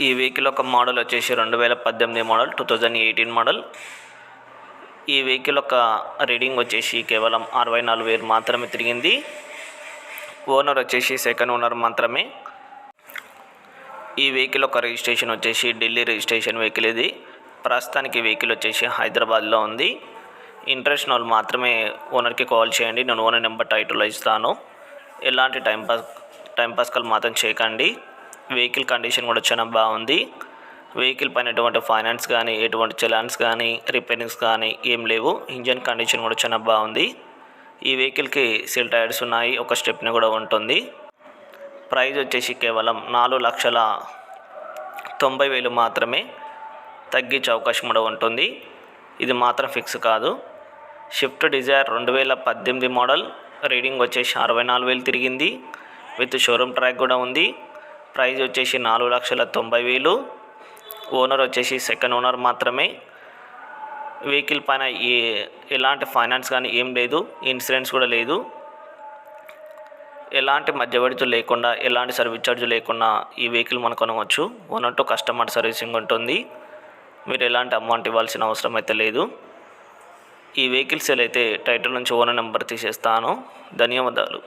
ఈ వెహికల్ యొక్క మోడల్ వచ్చేసి రెండు వేల పద్దెనిమిది model two thousand eighteen model. ఈ వెహికల్ యొక్క రీడింగ్ వచ్చేసి కేవలం అరవై నాలుగు వేలు మాత్రమే తిరిగింది. ఓనర్ వచ్చేసి సెకండ్ ఓనర్ మాత్రమే. ఈ వెహికల్ యొక్క రిజిస్ట్రేషన్ వచ్చేసి ఢిల్లీ రిజిస్ట్రేషన్ వెహికల్ ఇది. ప్రస్తుతానికి వెహికల్ వచ్చేసి హైదరాబాద్లో ఉంది. ఇంట్రెస్ట్ వాళ్ళు మాత్రమే ఓనర్కి కాల్ చేయండి. నేను ఓనర్ నెంబర్ టైటిల్లో ఇస్తాను. ఎలాంటి టైంపాస్ టైంపాస్ కాల్ మాత్రం చేయకండి. వెహికల్ కండిషన్ కూడా చాలా బాగుంది. వెహికల్ పైన ఎటువంటి ఫైనాన్స్ కానీ ఎటువంటి చలాన్స్ కానీ రిపేరింగ్స్ కానీ ఏం లేవు. ఇంజన్ కండిషన్ కూడా చాలా బాగుంది. ఈ వెహికల్కి సీల్ టైర్స్ ఉన్నాయి. ఒక స్టెప్ని కూడా ఉంటుంది. ప్రైజ్ వచ్చేసి కేవలం నాలుగు లక్షల తొంభై వేలు మాత్రమే తగ్గించే అవకాశం కూడా ఉంటుంది. ఇది మాత్రం ఫిక్స్ కాదు. షిఫ్ట్ డిజైర్ రెండు వేల పద్దెనిమిది మోడల్. రీడింగ్ వచ్చేసి అరవై నాలుగు వేలు తిరిగింది. విత్ షోరూమ్ ట్రాక్ కూడా ఉంది. ప్రైజ్ వచ్చేసి నాలుగు లక్షల తొంభై వేలు. ఓనర్ వచ్చేసి సెకండ్ ఓనర్ మాత్రమే. వెహికల్ పైన ఏ ఎలాంటి ఫైనాన్స్ కానీ ఏం లేదు ఇన్సూరెన్స్ కూడా లేదు. ఎలాంటి మధ్యవర్తులు లేకుండా ఎలాంటి సర్వీస్ ఛార్జ్ లేకుండా ఈ వెహికల్ మనం కొనవచ్చు. వన్ టు కస్టమర్ సర్వీసింగ్ ఉంటుంది. మీరు ఎలాంటి అమౌంట్ ఇవ్వాల్సిన అవసరం అయితే లేదు. ఈ వెహికల్ సేల్ అయితే టైటిల్ నుంచి ఓనర్ నెంబర్ తీసేస్తాను. ధన్యవాదాలు.